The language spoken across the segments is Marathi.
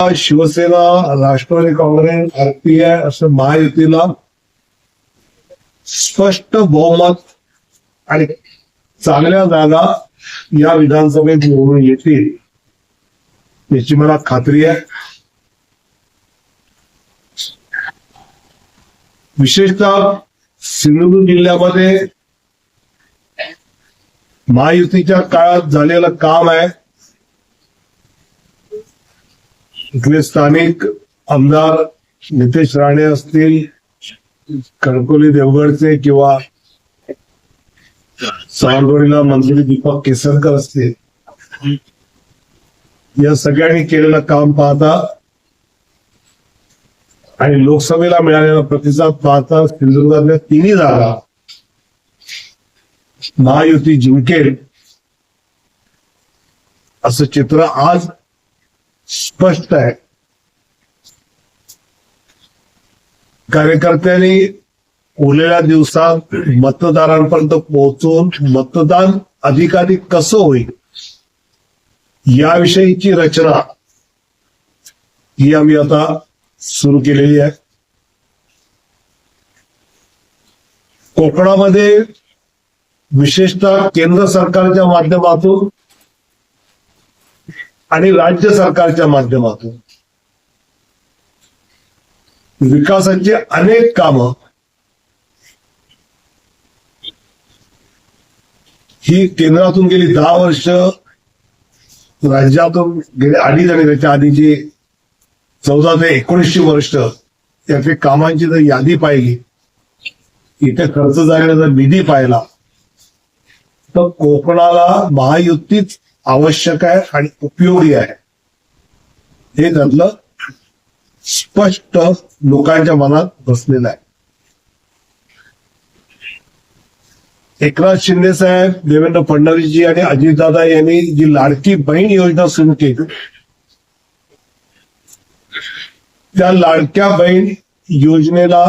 शिवसेना राष्ट्रवादी काँग्रेस आरपीआय असं महायुतीला स्पष्ट बहुमत आणि चांगल्या जागा या विधानसभेत निवडून येतील याची मला खात्री आहे. विशेषतः सिंधुदुर्ग जिल्ह्यामध्ये महायुतीच्या काळात झालेलं काम आहे. इथले स्थानिक आमदार नितेश राणे असतील कणकोली देवगडचे किंवा सावरवाडीला मंत्री दीपक केसरकर असतील. या सगळ्यांनी केलेलं काम पाहता आणि लोकसभेला मिळालेला प्रतिसाद पाहता सिंधुदुर्गातल्या तिन्ही जागा महायुती जिंकेल असं चित्र आज स्पष्ट आहे. कार्यकर्त्यांनी उरलेल्या दिवसात मतदारांपर्यंत पोहोचून मतदान अधिकाधिक कसं होईल याविषयीची रचना ही आम्ही आता सुरू केलेली आहे. कोकणामध्ये विशेषतः केंद्र सरकारच्या माध्यमातून आणि राज्य सरकारच्या माध्यमातून विकासाची अनेक काम ही केंद्रातून गेली दहा वर्ष राज्यातून गेले अडीच आणि त्याच्या आधीची चौदा ते एकोणीसशे वर्ष याचे कामांची जर यादी पाहिली इथे खर्च झालेला जर निधी पाहिला तर कोकणाला महायुतीच आवश्यक आहे आणि उपयोगी आहे. हे त्यातलं स्पष्ट लोकांच्या मनात बसलेलं आहे. एकनाथ शिंदे साहेब देवेंद्र फडणवीसजी आणि अजितदादा यांनी जी लाडकी बहीण योजना सुरू केली त्या लाडक्या बहीण योजनेला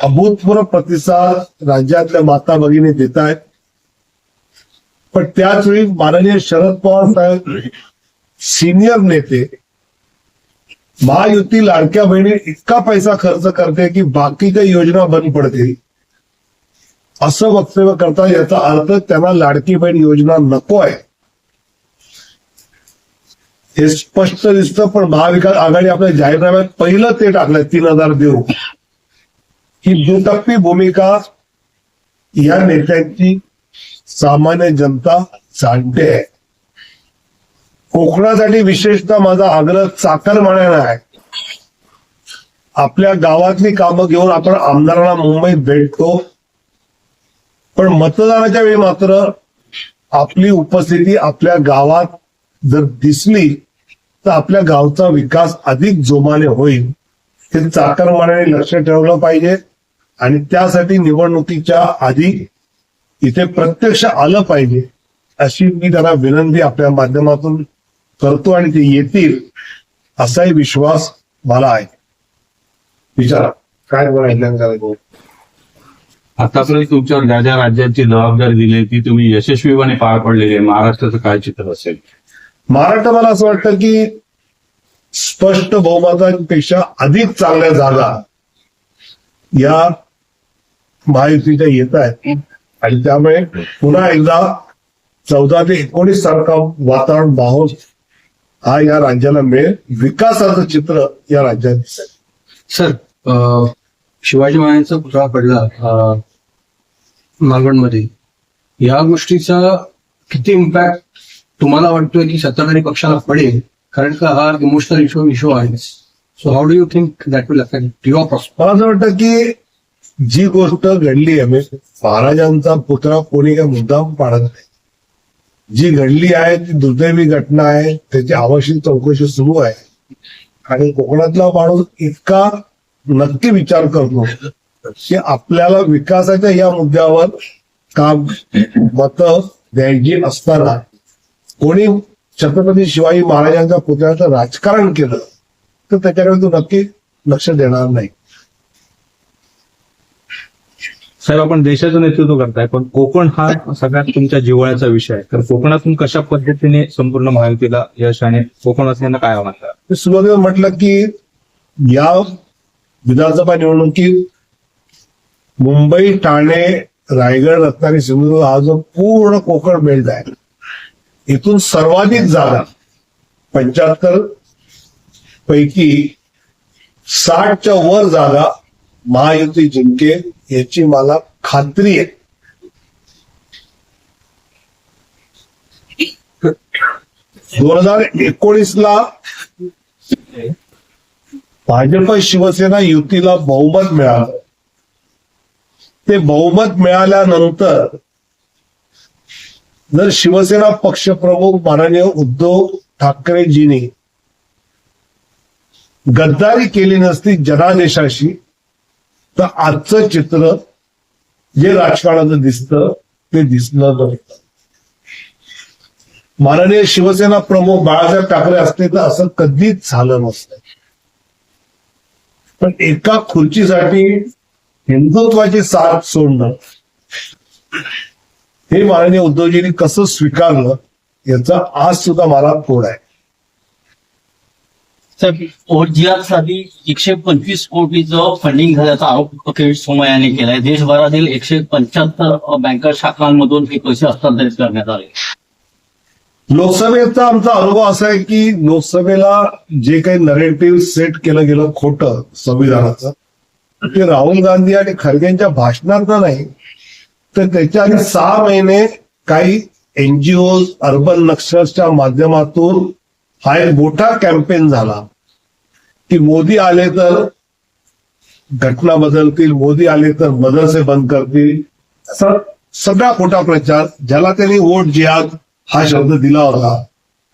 अभूतपूर्व प्रतिसाद राज्यातल्या माता भगिनी देत आहेत. पण त्याच वेळी माननीय शरद पवार साहेब सिनियर नेते महायुती लाडक्या बहिणी इतका पैसा खर्च करते की बाकी काही योजना बंद पडतील. असं वक्तव्य करता याचा अर्थ त्यांना लाडकी बहीण योजना नको आहे. हे स्पष्ट दिसतं पण महाविकास आघाडी आपल्या जाहीरनाम्यात पहिलं ते टाकलंय तीन हजार देऊ. ही दुटप्पी भूमिका या नेत्यांची सामान्य जनता जाणते आहे कोकणासाठी विशेषतः माझा आग्रह चाकरमान्याला आहे. आपल्या गावातली कामं घेऊन आपण आमदारांना मुंबईत भेटतो. पण मतदानाच्या वेळी मात्र आपली उपस्थिती आपल्या गावात जर दिसली तर आपल्या गावचा विकास अधिक जोमाने होईल. हे चाकरमान्याने लक्ष ठेवलं पाहिजे. आणि त्यासाठी निवडणुकीच्या आधी इथे प्रत्यक्ष आलं पाहिजे अशी मी त्यांना विनंती आपल्या माध्यमातून करतो आणि ते येतील असाही विश्वास मला आहे. विचारा काय बोलायचं करायचं आतापर्यंत तुमच्यावर ज्या ज्या राज्यांची जबाबदारी दिली ती तुम्ही यशस्वीपणे पार पडलेली आहे. महाराष्ट्राचं काय चित्र असेल? महाराष्ट्र मला असं वाटतं की स्पष्ट बहुमतांपेक्षा अधिक चांगल्या जागा या महायुतीच्या येत आहेत. आणि त्यामुळे पुन्हा एकदा चौदा ते एकोणीस सारखा वातावरण माहोल हा या राज्याला मिळेल. विकासाचं चित्र या राज्यात दिसेल. सर शिवाजी महाराजांचा पुतळा पडला मालवणमध्ये. या गोष्टीचा किती इम्पॅक्ट तुम्हाला वाटतोय की सत्ताधारी पक्षाला पडेल? कारण का हा इमोशनल इश्यू इश्यू आहे. So how do you think that will affect your मला असं वाटतं की जी गोष्ट घडली आहे म्हणजे महाराजांचा पुतळा कोणी काय मुद्दाम पाडत नाही. जी घडली आहे ती दुर्दैवी घटना आहे त्याची आवश्यक चौकशी सुरू आहे. आणि कोकणातला माणूस इतका नक्की विचार करतो की आपल्याला विकासाच्या या मुद्द्यावर काम मत द्यायची असताना कोणी छत्रपती शिवाजी महाराजांच्या पुतळ्याचं राजकारण केलं तर त्याच्याकडे तो नक्की लक्ष देणार नाही. साहेब आपण देशाचं नेतृत्व करताय पण कोकण हा सगळ्यात तुमच्या जिव्हाळ्याचा विषय आहे. तर कोकणातून कशा पद्धतीने संपूर्ण महायुतीला यश आणि कोकणवासियांना काय म्हणतात सुरुवातीला म्हटलं की या विधानसभा निवडणुकीत मुंबई ठाणे रायगड रत्नागिरी सिंधुदुर्ग हा जो पूर्ण कोकण बेल्ट आहे इथून सर्वाधिक जागा पंच्याहत्तर पैकी साठच्या वर जागा महायुती जिंकेल याची मला खात्री आहे. दोन हजार एकोणीस ला भाजप शिवसेना युतीला बहुमत मिळालं. ते बहुमत मिळाल्यानंतर जर शिवसेना पक्षप्रमुख माननीय उद्धव ठाकरेजींनी गद्दारी केली नसती जनादेशाशी तर आजचं चित्र जे राजकारणाचं दिसतं ते दिसणार नाही. माननीय शिवसेना प्रमुख बाळासाहेब ठाकरे असते तर असं कधीच झालं नसतं. पण एका खुर्चीसाठी हिंदुत्वाची साथ सोडणं हे माननीय उद्धवजींनी कसं स्वीकारलं याचा आज सुद्धा मला कोड आहे. साहेब ओजीआरसाठी एकशे पंचवीस कोटीचं फंडिंग झाल्याचा आरोप अखेर सोमयाने केलाय. देशभरातील एकशे पंच्याहत्तर बँकर शाखांमधून हे पैसे हस्तांतरित करण्यात आले. लोकसभेचा आमचा अनुभव असा आहे की लोकसभेला जे काही नरेटिव्ह सेट केलं गेलं खोटं संविधानाचं ते राहुल गांधी आणि खरगेंच्या भाषणार्थ नाही तर त्याच्या आधी सहा महिने काही एनजीओ अर्बन नक्षलच्या माध्यमातून हा एक मोठा कॅम्पेन झाला. की मोदी आले तर घटना बदलतील मोदी आले तर मदरसे बंद करतील. सगळा खोटा प्रचार ज्याला त्यांनी वोट जिहाद हा शब्द दिला होता.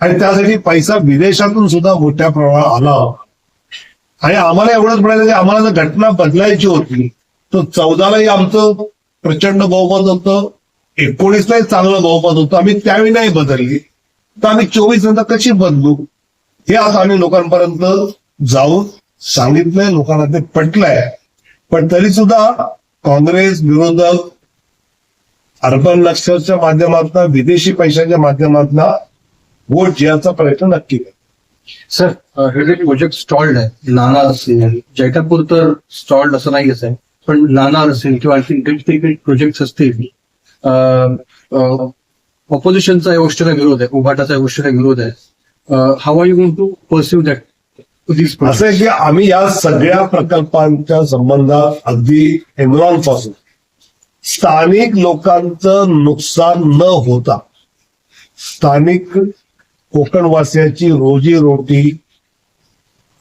आणि त्यासाठी पैसा विदेशातून सुद्धा मोठ्या प्रमाणात आला. होता आणि आम्हाला एवढंच म्हणायचं की आम्हाला जर घटना बदलायची होती तर चौदालाही आमचं प्रचंड बहुमत होतं एकोणीसलाही चांगलं बहुमत होतं. आम्ही त्यावेळी नाही बदलली. तर आम्ही चोवीस घंटा कशी बदलू? हे आज आम्ही लोकांपर्यंत जाऊन सांगितलंय लोकांना ते पटलंय. पण तरी सुद्धा काँग्रेस विरोधक अर्बन लष्करच्या माध्यमातून विदेशी पैशाच्या माध्यमातून वोट जिहाचा प्रयत्न नक्की सर हे जे प्रोजेक्ट स्टॉल्ड आहे नाना असेल जैतापूर तर स्टॉल्ड असं नाहीच आहे पण नाना असेल किंवा आणखी प्रोजेक्ट असतील ऑपोजिशनचा या गोष्टीला विरोध आहे? उभाटाचा या गोष्टीला विरोध आहे? How are you going to perceive that असं आहे की आम्ही या सगळ्या प्रकल्पांच्या संबंधात अगदी एनरॉनपासून स्थानिक लोकांचं नुकसान न होता स्थानिक कोकणवासियाची रोजी रोटी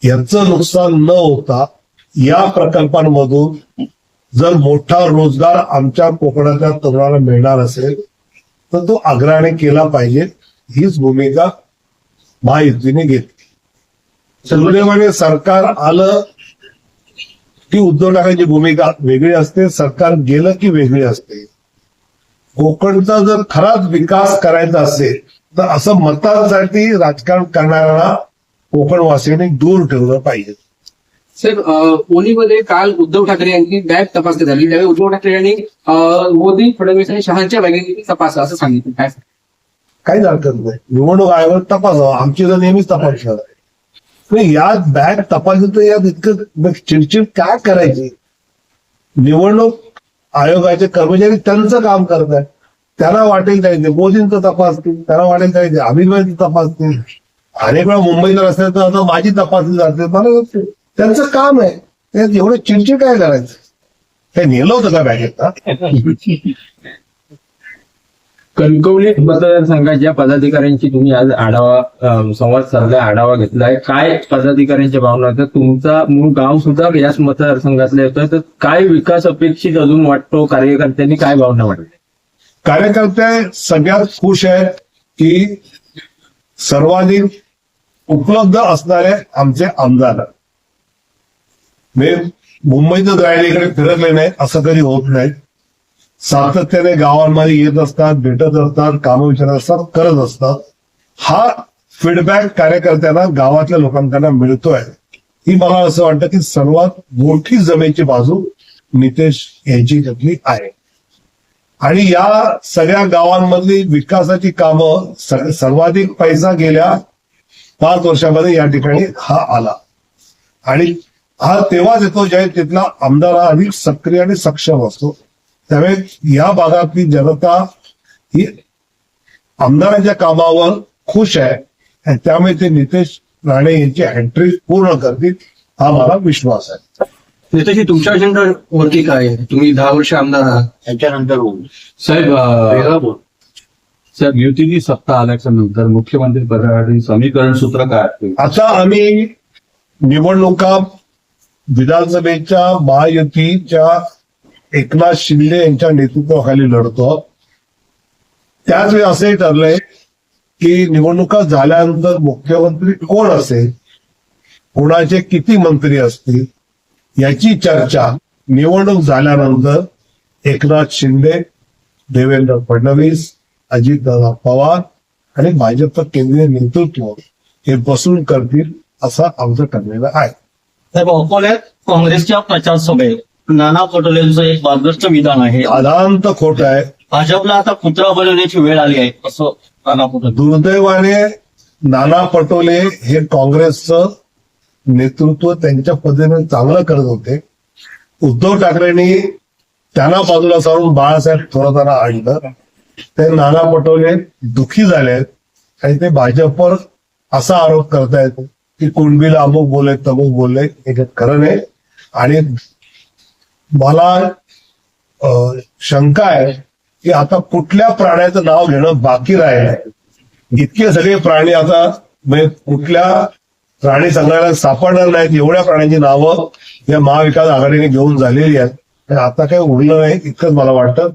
यांचं नुकसान न होता या प्रकल्पांमधून जर मोठा रोजगार आमच्या कोकणाच्या तरुणाला मिळणार असेल तर तो आग्रहाने केला पाहिजे हीच भूमिका महायुतीने घेतली. सुदैवाने सरकार आलं की उद्धव ठाकरेंची भूमिका वेगळी असते सरकार गेलं की वेगळी असते. कोकणचा जर खराच विकास करायचा असेल तर असं मतांसाठी राजकारण करणाऱ्यांना कोकणवासियांनी दूर ठेवलं पाहिजे. साहेब ओलीमध्ये काल उद्धव ठाकरे यांची बॅग तपासणी झाली. त्यावेळी उद्धव ठाकरे यांनी मोदी फडणवीस आणि शहांच्या बॅगेची तपासा असं सांगितलं. काय काहीच हरकत नाही निवडणूक आयोग तपासा आमची तर नेहमीच तपासणार या यात बॅग तपासली तर यात इतकं चिडचिड काय करायची? निवडणूक आयोगाचे कर्मचारी त्यांचं काम करत आहेत. त्यांना वाटेल काय ते. मोदींचं तपासतील त्यांना वाटेल काय ते. अभिनवाचं तपासतील अनेक वेळा मुंबईला असेल तर आता माझी तपासणी जाते मला त्यांचं काम आहे. त्यात एवढं चिडचिड काय करायचं? हे नेलं होतं का बॅगेत कणकवली मतदारसंघाच्या पदाधिकाऱ्यांची तुम्ही आज आढावा संवाद साधलाय आढावा घेतलाय. काय पदाधिकाऱ्यांच्या भावना आहेत? तुमचा मूळ गाव सुद्धा याच मतदारसंघातलं येतोय तर काय विकास अपेक्षित अजून वाटतो? कार्यकर्त्यांनी काय भावना वाटते कार्यकर्ते सगळ्यात खुश आहेत की सर्वाधिक उपलब्ध असणारे आमचे आमदार मी मुंबईचं जायलीकडे इकडे फिरकले नाही असं कधी होत नाही. सातत्याने गावांमध्ये येत असतात भेटत असतात कामं विचारत असतात करत असतात. हा फीडबॅक कार्यकर्त्यांना गावातल्या लोकांना मिळतोय. ही मला असं वाटतं की सर्वात मोठी जमेची बाजू नितेश यांची त्यातली आहे. आणि या सगळ्या गावांमधली विकासाची कामं सर्वाधिक पैसा गेल्या पाच वर्षामध्ये या ठिकाणी हा आला. आणि हा तेव्हाच येतो ज्यावेळी तिथला आमदार हा अधिक सक्रिय आणि सक्षम असतो. त्यामुळे या भागातली जनता ही आमदारांच्या कामावर खुश आहे. आणि त्यामुळे ते नितेश राणे यांची हॅट्रिक पूर्ण करतील हा मला विश्वास आहे. नेताजी तुमच्या अजेंडावरती काय आहे? तुम्ही दहा वर्ष आमदार आहात. त्याच्यानंतर होईल साहेब अं, वेगळा बोल. साहेब युतीची सत्ता आल्याच्यानंतर मुख्यमंत्री पदासाठी समीकरण सूत्र काय असतील आता आम्ही निवडणुका विधानसभेच्या महायुतीच्या एकनाथ शिंदे यांच्या नेतृत्वाखाली लढतो. त्याच वेळी असंही ठरलंय की निवडणुका झाल्यानंतर मुख्यमंत्री कोण असेल? कोणाचे किती मंत्री असतील? याची चर्चा निवडणूक झाल्यानंतर एकनाथ शिंदे देवेंद्र फडणवीस अजितदादा पवार आणि भाजप केंद्रीय नेतृत्व हे बसून करतील असा आमचं ठरलेलं आहे. साहेब अकोल्यात काँग्रेसच्या प्रचार सभेत नाना पटोलेंचं एक बादग्रस्त विधान आहे. अदांत खोट आहे. भाजपला आता कुत्रा बनवण्याची वेळ आली आहे असं नाना पटोले दुर्दैवाने नाना पटोले हे काँग्रेसचं नेतृत्व त्यांच्या पद्धतीने चांगलं करत होते. उद्धव ठाकरेंनी त्यांना बाजूला सारून बाळासाहेब थोरातांना आणलं. ते नाना पटोले दुखी झाले आहेत आणि ते भाजपवर असा आरोप करतायत. की कुणबीला अमुक बोलले तमुक बोलले हे खरं नाही. आणि मला शंका आहे की आता कुठल्या प्राण्याचं नाव घेणं बाकी राहिलंय? इतके सगळे प्राणी आता म्हणजे कुठल्या प्राणी संग्रहालयात सापडणार नाहीत एवढ्या प्राण्यांची नावं या महाविकास आघाडीने घेऊन झालेली आहेत. आता काही उरलं नाही इतकंच मला वाटतं.